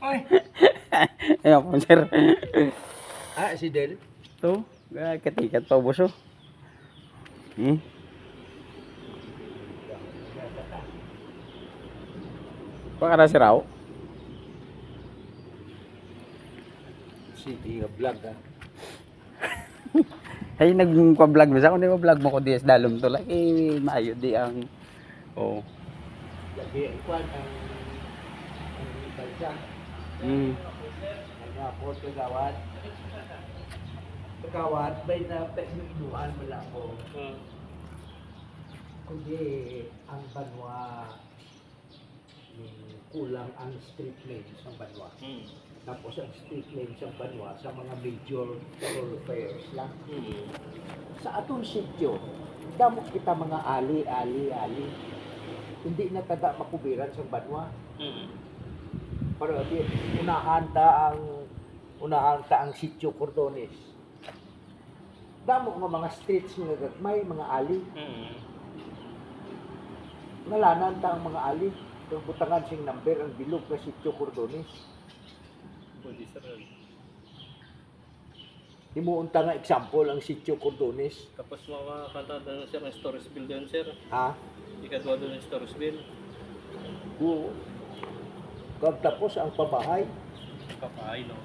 Ay! Ayun po, sir. Ah, si Del? Ito, ah, katikat pa buso. Hmm? Baka na si Rao. Sige, vlog ha. Ay, nagpa-vlog mo sa mo vlog mo ko di dalom to lang. Eh, maayo di ang... Oh. Lagi, ikuan ang ang balsa. Ang ako, kagawad. Kagawad, may na inuan mo lang ako. Kundi ang banwa kulang ang street lanes ng banwa. Tapos ang street lanes ng banwa sa mga major thoroughfares lang. Sa atong sityo, damo kita mga ali, ali, ali. Hindi na tada makubiran sa banwa. Pero di, unahan ta ang unahan ta ang sityo Cordones. Damo nga mga streets nga may mga ali. Ngalanan ta ang mga ali. Yung butangan sing number ang bilog na sityo Cordones. Pwede. Himuunta nga example ang sityo Cordones. Tapos mga kanta doon sir, ng Storesville doon sir. Ha? Ikadwa doon ng Storesville. Oo. Kag tapos ang pabahay. Kapahay no.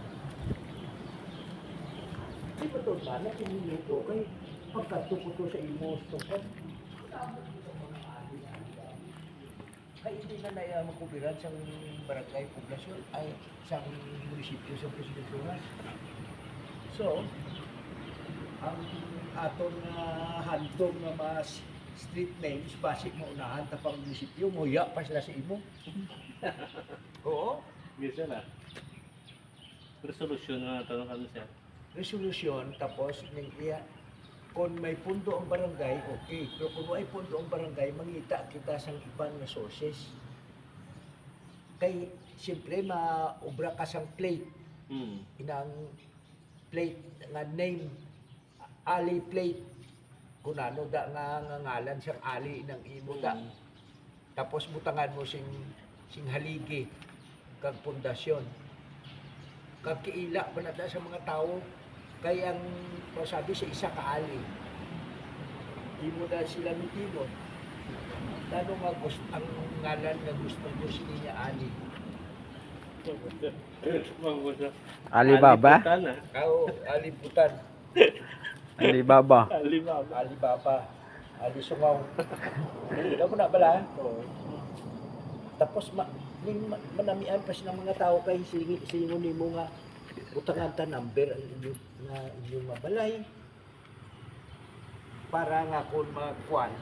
Di ba ito sana kiniluto kay pagkatuko to sa imo tungkol. Kaya hindi na naya makubiran sa barangay poblasyon ay sa munisipyo sa Presidenturas. So, ang aton uh, handog nga mas street names basic mo unahan tapang munisipyo mo ya pa sila sa imo. Oo. Yes sir ah. Resolution na tanong kami sir. resolusyon tapos ning iya kung may pundo ang barangay, okay. Pero kung may pundo ang barangay, mangita kita sa ibang na sources. Kay, siyempre, maubra ka sang plate. Hmm. Inang plate nga name, Ali plate. Kung ano da nga nga ngalan siyang Ali ng imo da. Hmm. Tapos butangan mo sing sing haligi kag pundasyon. Kag kiila pa na da sa mga tao kay ang masabi sa isa ka ali. Imo na sila mitibon. Lalo nga gusto ang ngalan nga gusto mo niya ali. Alibaba? Aliputan, ah. Kao aliputan, Alibaba. Alibaba. alibaba, ali sungaw. Alam mo na bala? Oo. Tapos ma, ning ma- manamian pa silang mga tao kay silingi silingon nimo nga utangan ta number nga inyong mabalay para nga kung magkuan